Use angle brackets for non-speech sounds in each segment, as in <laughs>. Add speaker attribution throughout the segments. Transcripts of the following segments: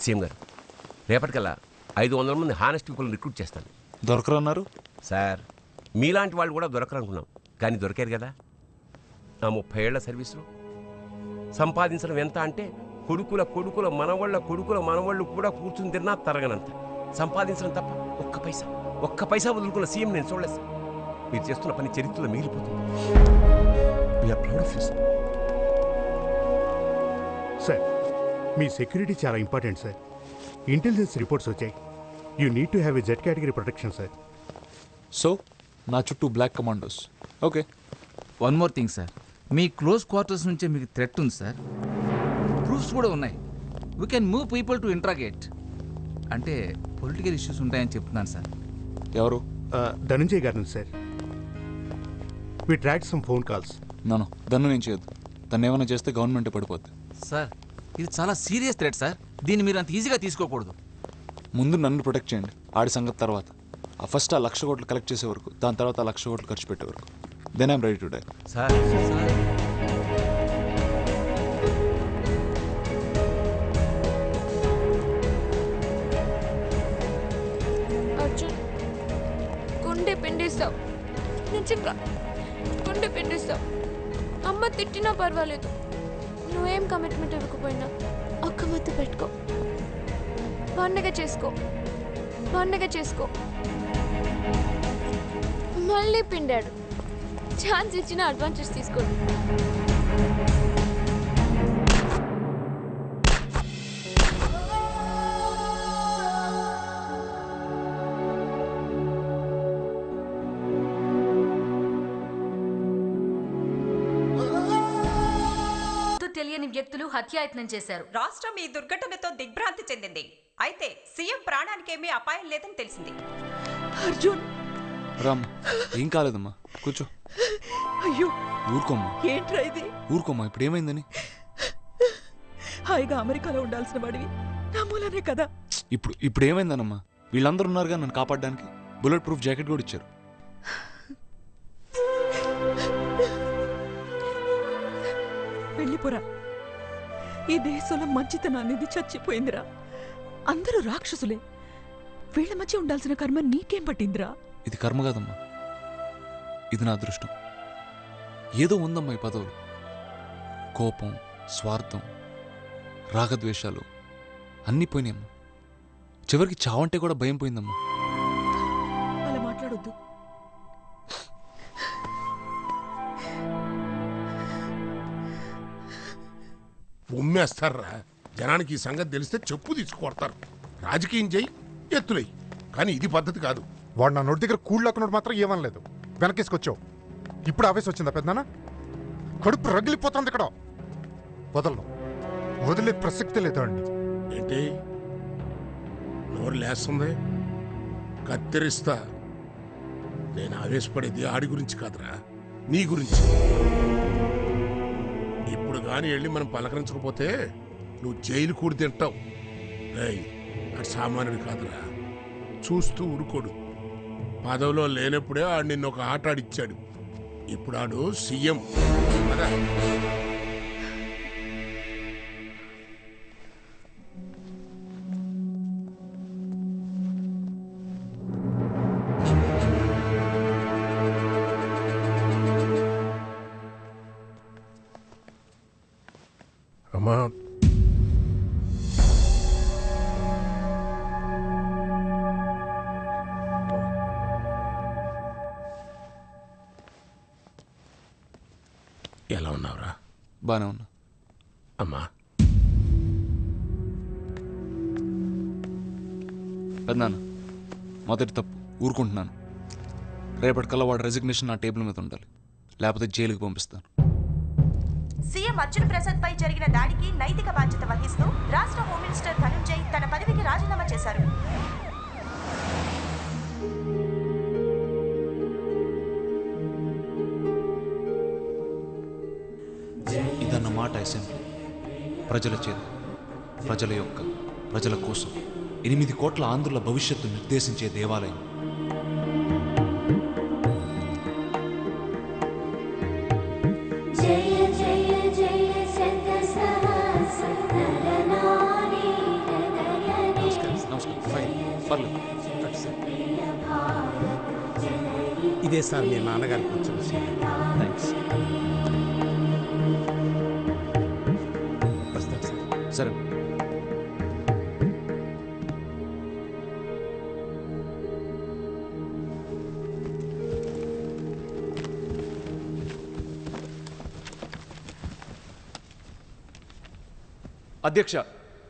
Speaker 1: CM గారు రేపటికల్లా ఐదు వందల మంది హానెస్ట్ పీపుల్ రిక్రూట్ చేస్తాను.
Speaker 2: దొరకరన్నారు?
Speaker 1: సార్ మీలాంటి వాళ్ళు కూడా దొరకరనుకున్నాం. కానీ దొరికారు కదా. నా ముప్పై ఏళ్ళ సర్వీసులో సంపాదించడం ఎంత అంటే కొడుకుల కొడుకుల మనవాళ్ళ కొడుకుల మనవాళ్ళు కూడా కూర్చుని తిన్నా తరగనంత. సంపాదించడం తప్ప ఒక్క పైసా ఒక్క పైసా వదులుకున్న సీఎం నేను చూడలేదు సార్. మీరు చేస్తున్న పని చరిత్రలో మిగిలిపోతుంది. We are proud of you sir
Speaker 3: sir me security చాలా ఇంపార్టెంట్ సార్. ఇంటెలిజెన్స్ రిపోర్ట్స్ వచ్చాయి. You need to have a Z category protection sir.
Speaker 2: So నా చుట్టూ black commandos okay
Speaker 4: one more thing sir మీ close quarters నుంచే మీకు threat ఉంది sir proofs కూడా ఉన్నాయి. We can move people to interrogate అంటే political issues ఉంటాయని చెప్తున్నాను సార్
Speaker 2: ఎవరు?
Speaker 3: ధనంజయ్ గారి sir. We track some phone calls
Speaker 2: నాను దన్ను నేను చేయొద్దు దాన్ని ఏమైనా చేస్తే గవర్నమెంటే పడిపోద్ది.
Speaker 4: సార్ ఇది చాలా సీరియస్ థ్రెట్ సార్ దీన్ని మీరు అంత ఈజీగా తీసుకోకూడదు.
Speaker 2: ముందు నన్ను ప్రొటెక్ట్ చేయండి. ఆడి సంగతి తర్వాత. ఆ ఫస్ట్ ఆ లక్ష కోట్లు కలెక్ట్ చేసే వరకు దాని తర్వాత ఆ లక్ష కోట్లు ఖర్చు పెట్టే వరకు. Then I'm ready to die
Speaker 1: sir sir
Speaker 5: Arjun గుండె పిండిస్తావు. నిజంగా గుండె పిండిస్తావు. అమ్మ తిట్టినా పర్వాలేదు. నువ్వేం కమిట్మెంట్ ఇవ్వకపోయినా ఒక్క ముద్దు పెట్టుకో. పండగ చేసుకో. పండగ చేసుకో. మళ్ళీ పిండాడు. ఛాన్స్ ఇచ్చిన అడ్వాంటేజ్ తీసుకోండి
Speaker 6: వ్యక్తులు హత్యాయత్నం చేశారు.
Speaker 7: రాష్ట్రం ఈ దుర్ఘటనతో దిగ్భ్రాంతి చెందింది. అయితే సీఎం ప్రాణానికేమీ అపాయం లేదని తెలిసింది.
Speaker 8: అర్జున్!
Speaker 2: రామ్ ఏం కాలేదమ్మా? కూర్చో.
Speaker 8: అయ్యో!
Speaker 2: ఊరుకోమ్మా.
Speaker 8: ఏంట్రా ఇది?
Speaker 2: ఊరుకోమ్మా ఇప్పుడు ఏమైందని
Speaker 8: హాయిగా అమెరికాలో ఉండాల్సిన వాడివి. నా మూలనే కదా.
Speaker 2: ఇప్పుడు ఇప్పుడు ఏమైందనమ్మా వీళ్ళందరూ ఉన్నారుగా నన్ను కాపాడడానికి? బుల్లెట్ ప్రూఫ్ జాకెట్ కూడా ఇచ్చారు.
Speaker 8: వెళ్ళిపోరా. ఈ దేశంలో మంచితనం అనేది చచ్చిపోయిందిరా. అందరూ రాక్షసులే. వీళ్ళ మధ్య ఉండాల్సిన కర్మ నీకేం పట్టిందిరా?
Speaker 2: ఇది కర్మ కాదమ్మా. ఇది నా అదృష్టం. ఏదో ఉందమ్మా ఈ పదవులు. కోపం స్వార్థం రాగద్వేషాలు అన్నీ పోయినాయమ్మా. చివరికి చావంటే కూడా భయం పోయిందమ్మా.
Speaker 9: ఉమ్మేస్తారా జనానికి ఈ సంగతి తెలిస్తే చెప్పు తీసుకొడతారు రాజకీయం చేయి ఎత్తులై కానీ ఇది పద్ధతి కాదు.
Speaker 10: వాడు నా నోటి దగ్గర కూళ్ళకున్నాడు మాత్రం ఏమనలేదు. వెనకేసుకొచ్చావు. ఇప్పుడు ఆవేశం వచ్చిందా పెద్దనా? కడుపు రగిలిపోతుంది ఇక్కడ. వదలను. వదిలే ప్రసక్తి లేదు అండి
Speaker 9: ఏంటి? నోరు లేస్తుంది. కత్తిరిస్తా. నేను ఆవేశపడేది ఆడి గురించి కాదురా. నీ గురించి. ఇప్పుడు కానీ వెళ్ళి మనం పలకరించకపోతే నువ్వు జైలు కూడి తింటావు. రేయ్ అటు సామాన్యుడు కాదురా. చూస్తూ ఊరుకోడు. పదవిలో లేనప్పుడే ఆడు నిన్న ఒక ఆట ఆడిచ్చాడు. ఇప్పుడు ఆడు సీఎం. కదా ఎలా ఉన్నావురా?
Speaker 2: బానే ఉన్నా.
Speaker 9: అమ్మా.
Speaker 2: పెద్దనాన్న మొదటి తప్పు. ఊరుకుంటున్నాను. రేపటికల్లా వాడు రెసిగ్నేషన్ నా టేబుల్ మీద ఉండాలి. లేకపోతే జైలుకి పంపిస్తాను.
Speaker 7: సీఎం అర్జున్ ప్రసాద్ పై జరిగిన దాడికి నైతిక బాధ్యత వహిస్తూ రాష్ట్ర హోమ్ మినిస్టర్ ధనుంజయ్ తన పదవికి రాజీనామా చేశారు.
Speaker 2: మాట అసెంబ్లీ. ప్రజల చేత ప్రజల యొక్క ప్రజల కోసం ఎనిమిది కోట్ల ఆంధ్రుల భవిష్యత్తు నిర్దేశించే దేవాలయం.
Speaker 9: ఇదే సార్ మీ నాన్నగారికి వచ్చిన
Speaker 2: థ్యాంక్స్
Speaker 9: సరే.
Speaker 2: అధ్యక్ష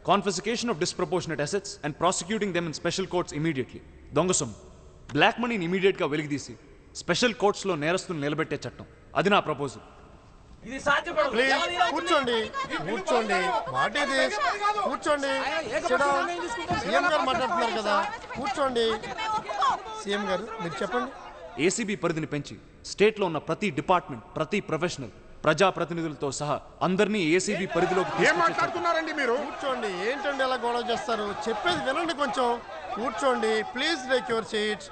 Speaker 2: confiscation of disproportionate assets and prosecuting them in special courts immediately దొంగ సొమ్ము. బ్లాక్ మనీని ఇమీడియట్గా వెలిగిదీసి స్పెషల్ కోర్ట్స్లో నేరస్తులు నిలబెట్టే చట్టం. అది నా ప్రపోజల్
Speaker 11: ప్లీజ్ కూర్చోండి. కూర్చోండి. వాట్ ఇది. కూర్చోండి. సీఎం గారు మాట్లాడుతున్నారు కదా. కూర్చోండి. సీఎం గారు మీరు చెప్పండి.
Speaker 2: ఏసీబీ పరిధిని పెంచి స్టేట్లో ఉన్న ప్రతి డిపార్ట్మెంట్ ప్రతి ప్రొఫెషనల్ ప్రజాప్రతినిధులతో సహా అందరినీ ఏసీబీ పరిధిలోకి
Speaker 9: ఏం. మాట్లాడుతున్నారండి మీరు?
Speaker 11: కూర్చోండి. ఏంటండి ఎలా గొడవ చేస్తారు? చెప్పేది వినండి కొంచెం. కూర్చోండి. Please take your seats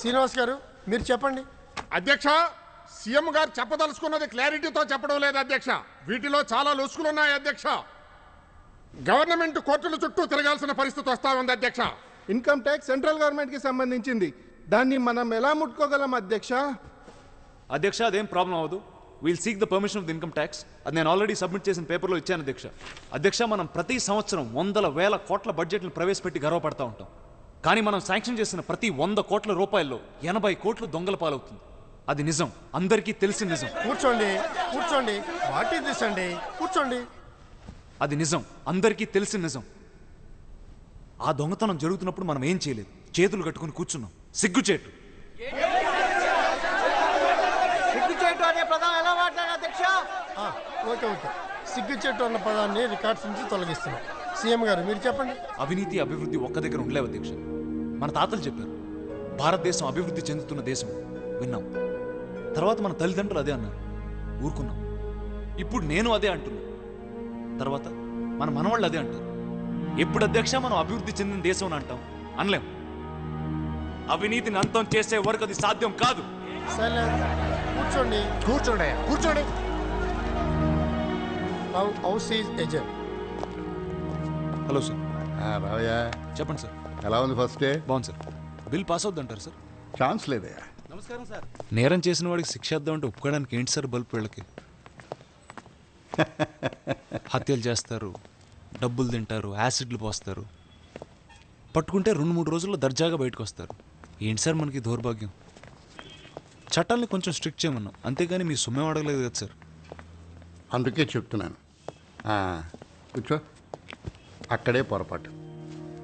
Speaker 11: Srinivas garu మీరు చెప్పండి.
Speaker 9: అధ్యక్ష సీఎం గారు చెప్పదలుచుకున్నది క్లారిటీతో చెప్పడం లేదు అధ్యక్ష. వీటిలో చాలా లొసుకులు ఉన్నాయి అధ్యక్ష. గవర్నమెంట్ కోర్టుల చుట్టూ తిరగాల్సిన పరిస్థితి వస్తా ఉంది అధ్యక్ష.
Speaker 11: ఇన్కమ్ ట్యాక్స్ సెంట్రల్ గవర్నమెంట్కి సంబంధించింది. దాన్ని మనం ఎలా ముట్టుకోగలం అధ్యక్ష?
Speaker 2: అధ్యక్ష అదేం ప్రాబ్లం అవ్వదు. We'll seek the permission of the income tax అది నేను ఆల్రెడీ సబ్మిట్ చేసిన పేపర్లో ఇచ్చాను అధ్యక్ష. అధ్యక్ష మనం ప్రతి సంవత్సరం వందల వేల కోట్ల బడ్జెట్ను ప్రవేశపెట్టి గర్వపడతా ఉంటాం. కానీ మనం శాంక్షన్ చేసిన ప్రతి వంద కోట్ల రూపాయల్లో ఎనభై కోట్లు దొంగల పాలవుతుంది. అది నిజం. అందరికీ తెలిసిన నిజం.
Speaker 11: కూర్చోండి కూర్చోండి. వాట్ ఈస్ దిస్ అండి కూర్చోండి.
Speaker 2: అది నిజం. అందరికీ తెలిసిన నిజం. ఆ దొంగతనం జరుగుతున్నప్పుడు మనం ఏం చేయలేదు? చేతులు కట్టుకుని కూర్చున్నాం. సిగ్గుచేటు.
Speaker 11: ఆ, ఓకే ఓకే. సిగ్గు చెట్టు అన్న పదాన్ని రికార్డ్స్ నుంచి తొలగిస్తున్నాం. సీఎం గారు మీరు చెప్పండి.
Speaker 2: అవినీతి అభివృద్ధి ఒక్క దగ్గర ఉండలేవు అధ్యక్ష. మన తాతలు చెప్పారు భారతదేశం అభివృద్ధి చెందుతున్న దేశం. విన్నాం. తర్వాత మన తల్లిదండ్రులు అదే అన్నారు. ఊరుకున్నాం. ఇప్పుడు నేను అదే అంటున్నా. తర్వాత మన మనవాళ్ళు అదే అంటారు. ఎప్పుడు అధ్యక్ష మనం అభివృద్ధి చెందిన దేశం అని అంటాం. అనలేం. అవినీతిని అంతం చేసే వరకు అది సాధ్యం కాదు.
Speaker 11: కూర్చోండి.
Speaker 10: కూర్చోండి కూర్చోండి.
Speaker 2: Hello sir.
Speaker 12: రావయ్యా
Speaker 2: చెప్పండి సార్.
Speaker 12: ఎలా ఉంది ఫస్ట్ డే?
Speaker 2: బాగుంది సార్. బిల్ పాస్ అవుద్ది అంటారు సార్.
Speaker 12: ఛాన్స్ లేదయ్యా.
Speaker 2: నేరం చేసిన వాడికి శిక్ష అంటే ఒప్పుకోవడానికి ఏంటి సార్ బల్బ్ వీళ్ళకి హత్యలు చేస్తారు డబ్బులు తింటారు యాసిడ్లు పోస్తారు. పట్టుకుంటే రెండు మూడు రోజుల్లో దర్జాగా బయటకు వస్తారు. ఏంటి సార్ మనకి దౌర్భాగ్యం? చట్టాలని కొంచెం స్ట్రిక్ట్ చేయమన్నాం అంతేగాని మీ సొమ్మే అడగలేదు కదా సార్?
Speaker 12: అందుకే చెప్తున్నాను. ఆ, కూర్చో. అక్కడే పొరపాటు.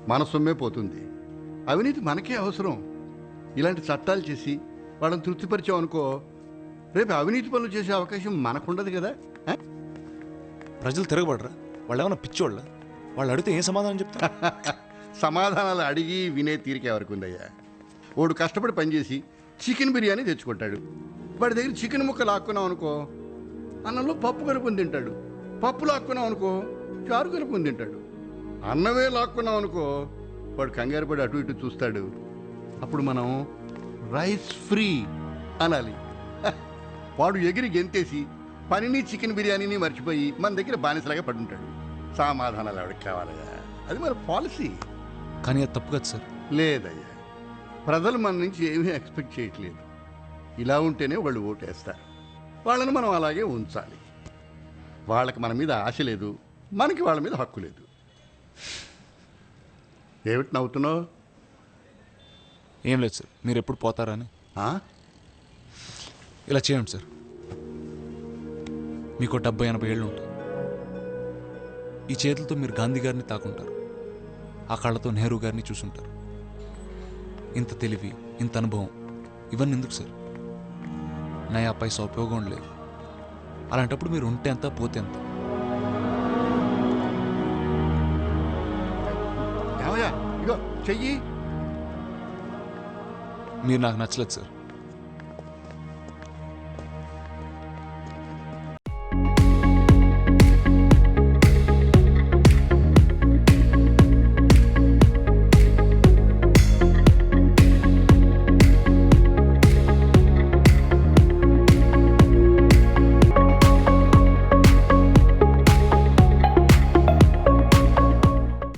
Speaker 12: మన సొమ్మే పోతుంది. అవినీతి మనకే అవసరం. ఇలాంటి చట్టాలు చేసి వాళ్ళని తృప్తిపరిచాం అనుకో రేపు అవినీతి పనులు చేసే అవకాశం మనకుండదు కదా?
Speaker 2: ప్రజలు తిరగబడరా? వాళ్ళు ఏమైనా పిచ్చోళ్ళ? వాళ్ళు అడిగితే ఏం సమాధానం చెప్తారు? <laughs>
Speaker 12: సమాధానాలు అడిగి వినే తీరిక ఎవరికి ఉందయ్యా. వాడు కష్టపడి పనిచేసి చికెన్ బిర్యానీ తెచ్చుకుంటాడు. వాడి దగ్గర చికెన్ ముక్క లాక్కున్నాం అనుకో అన్నంలో పప్పు కలుపుని తింటాడు. పప్పు లాక్కున్నాం అనుకో చారు కలుపుని తింటాడు. అన్నమే లాక్కున్నాం అనుకో వాడు కంగారు పడి అటు ఇటు చూస్తాడు. అప్పుడు మనం రైస్ ఫ్రీ అనాలి. వాడు ఎగిరి గెంతేసి పనిని చికెన్ బిర్యానీని మర్చిపోయి మన దగ్గర బానిసలాగా పడుంటాడు. సమాధానాలు ఎవరికి కావాలయ్యా? అది మన పాలసీ.
Speaker 2: కానీ అది తప్పు కదా సార్.
Speaker 12: లేదయ్యా. ప్రజలు మన నుంచి ఏమీ ఎక్స్పెక్ట్ చేయట్లేదు. ఇలా ఉంటేనే వాళ్ళు ఓటేస్తారు. వాళ్ళని మనం అలాగే ఉంచాలి. వాళ్ళకి మన మీద ఆశ లేదు. మనకి వాళ్ళ మీద హక్కు లేదు. ఏమిటి నవ్వుతున్నావు?
Speaker 2: ఏం లేదు సార్. మీరు ఎప్పుడు పోతారా అని
Speaker 12: ఆ?
Speaker 2: ఇలా చేయండి సార్. మీకు డెబ్బై ఎనభై ఏళ్ళు ఉంటాయి. ఈ చేతులతో మీరు గాంధీ గారిని తాకుంటారు. ఆ కళ్ళతో నెహ్రూ గారిని చూసుంటారు. ఇంత తెలివి ఇంత అనుభవం ఇవన్నీ ఎందుకు సార్? నయా పైసా ఉపయోగం లేదు. అలాంటప్పుడు మీరు ఉంటే ఎంత పోతే ఎంత?
Speaker 12: చెయ్యి.
Speaker 2: మీరు నాకు నచ్చలేదు సార్